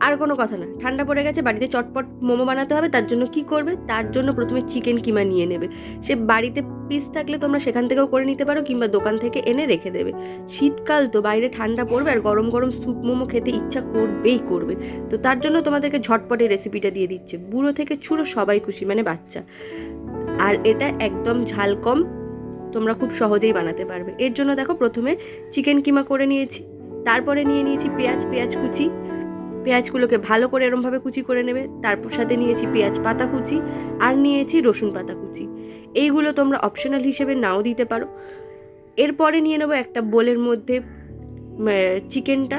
আর কোনো কথা না। ঠান্ডা পড়ে গেছে, বাড়িতে চটপট মোমো বানাতে হবে, তার জন্য কি করবে? তার জন্য প্রথমে চিকেন কিমা নিয়ে নেবে। সে বাড়িতে পিস থাকলে তোমরা সেখান থেকেও করে নিতে পারো কিংবা দোকান থেকে এনে রেখে দেবে। শীতকাল তো, বাইরে ঠান্ডা পড়বে আর গরম গরম স্যুপ মোমো খেতে ইচ্ছা করবেই করবে। তো তার জন্য তোমাদেরকে ঝটপটে রেসিপিটা দিয়ে দিচ্ছে। বুড়ো থেকে ছুড়ো সবাই খুশি মানে বাচ্চা। আর এটা একদম ঝাল কম, তোমরা খুব সহজেই বানাতে পারবে। এর জন্য দেখো, প্রথমে চিকেন কিমা করে নিয়েছি, তারপরে নিয়ে নিয়েছি পেঁয়াজ পেঁয়াজ কুচি। পেঁয়াজগুলোকে ভালো করে এরমভাবে কুচি করে নেবে। তারপর সাথে নিয়েছি পেঁয়াজ পাতা কুচি আর নিয়েছি রসুন পাতা কুচি। এইগুলো তোমরা অপশনাল হিসেবে নাও দিতে পারো। এরপরে নিয়ে নেব একটা বোলের মধ্যে চিকেনটা।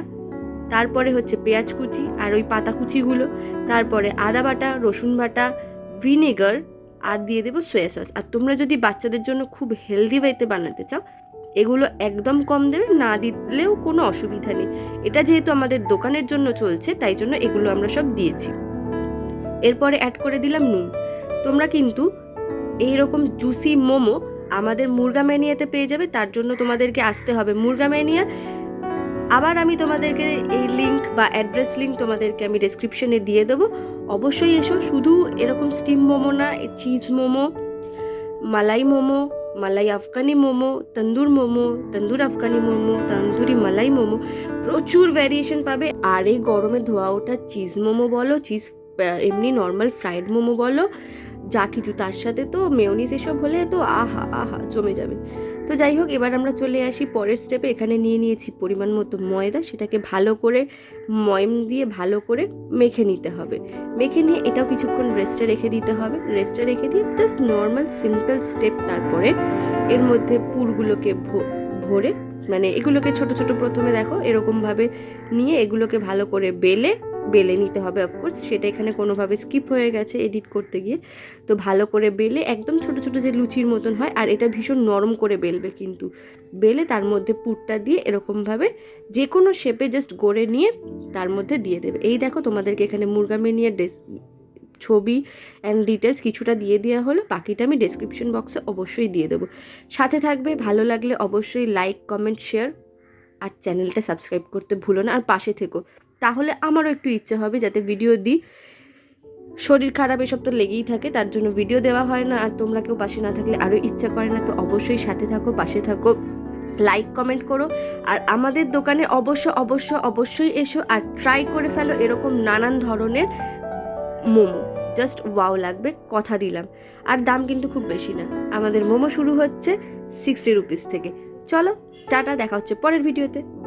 তারপরে হচ্ছে পেঁয়াজ কুচি আর ওই পাতা কুচিগুলো। তারপরে আদা বাটা, রসুন বাটা, ভিনেগার আর দিয়ে দেবো সয়া সস। আর তোমরা যদি বাচ্চাদের জন্য খুব হেলদি ওয়েতে বানাতে চাও এগুলো একদম কম দেবে, না দিলেও কোনো অসুবিধা নেই। এটা যেহেতু আমাদের দোকানের জন্য চলছে, তাই জন্য এগুলো আমরা সব দিয়েছি। এরপরে অ্যাড করে দিলাম নুন। তোমরা কিন্তু এই রকম জুসি মোমো আমাদের মুরগা ম্যানিয়াতে পেয়ে যাবে, তার জন্য তোমাদেরকে আসতে হবে। মুরগা ম্যানিয়া, আবার আমি তোমাদেরকে এই লিঙ্ক বা অ্যাড্রেস লিঙ্ক তোমাদেরকে আমি ডেসক্রিপশনে দিয়ে দেবো। অবশ্যই এসো, শুধু এরকম স্টিম মোমো না চিজ মোমো, মালাই মোমো মালাই আফগানি মোমো তন্দুর মোমো তন্দুর আফগানি মোমো তন্দুরি মালাই মোমো প্রচুর ভ্যারিয়েশন পাবে আর এই গরমে ধোয়া ওঠা চিজ মোমো বলো চিজ এমনি নর্মাল ফ্রাইড মোমো বলো, যা কিছু তার সাথে তো মেয়নিস এসব হলে তো আহা আহা, জমে যাবে। তো যাই হোক, এবার আমরা চলে আসি পরের স্টেপে এখানে নিয়ে নিয়েছি পরিমাণ মতো ময়দা, সেটাকে ভালো করে ময়ম দিয়ে ভালো করে মেখে নিতে হবে। মেখে নিয়ে এটাও কিছুক্ষণ রেস্টে রেখে দিতে হবে। রেস্টে রেখে দিয়ে জাস্ট নর্মাল সিম্পল স্টেপ তারপরে এর মধ্যে পুরগুলোকে ভরে মানে এগুলোকে ছোট ছোট প্রথমে দেখো, এরকমভাবে নিয়ে এগুলোকে ভালো করে বেলে বেলে নিতে হবে অফকোর্স সেটা এখানে কোনোভাবে স্কিপ হয়ে গেছে এডিট করতে গিয়ে। তো ভালো করে বেলে, একদম ছোট ছোট যে লুচির মতন হয়, আর এটা ভীষণ নরম করে বেলবে কিন্তু। বেলে তার মধ্যে পুরটা দিয়ে এরকমভাবে যে কোনো শেপে জাস্ট গড়ে নিয়ে তার মধ্যে দিয়ে দেবে। এই দেখো তোমাদেরকে এখানে মুরগা মেনিয়ার ডেস ছবি অ্যান্ড ডিটেলস কিছুটা দিয়ে দেওয়া হলো। বাকিটা আমি ডেসক্রিপশন বক্সে অবশ্যই দিয়ে দেবো। সাথে থাকবে, ভালো লাগলে অবশ্যই লাইক কমেন্ট শেয়ার আর চ্যানেলটা সাবস্ক্রাইব করতে ভুলো না। আর পাশে থেকো। তাহলে আমারও একটু ইচ্ছে হবে যাতে ভিডিও দিই। শরীর খারাপ, এসব তো লেগেই থাকে, তার জন্য ভিডিও দেওয়া হয় না। আর তোমরা কেউ পাশে না থাকলে আরও ইচ্ছা করে না, তো অবশ্যই সাথে থাকো, পাশে থাকো। লাইক কমেন্ট করো। আর আমাদের দোকানে অবশ্য অবশ্য, অবশ্যই এসো আর ট্রাই করে ফেলো এরকম নানান ধরনের মোমো। জাস্ট ওয়াও লাগবে, কথা দিলাম। আর দাম কিন্তু খুব বেশি না। আমাদের মোমো শুরু হচ্ছে সিক্সটি রুপিস থেকে। চলো, টাটা, দেখা হচ্ছে পরের ভিডিওতে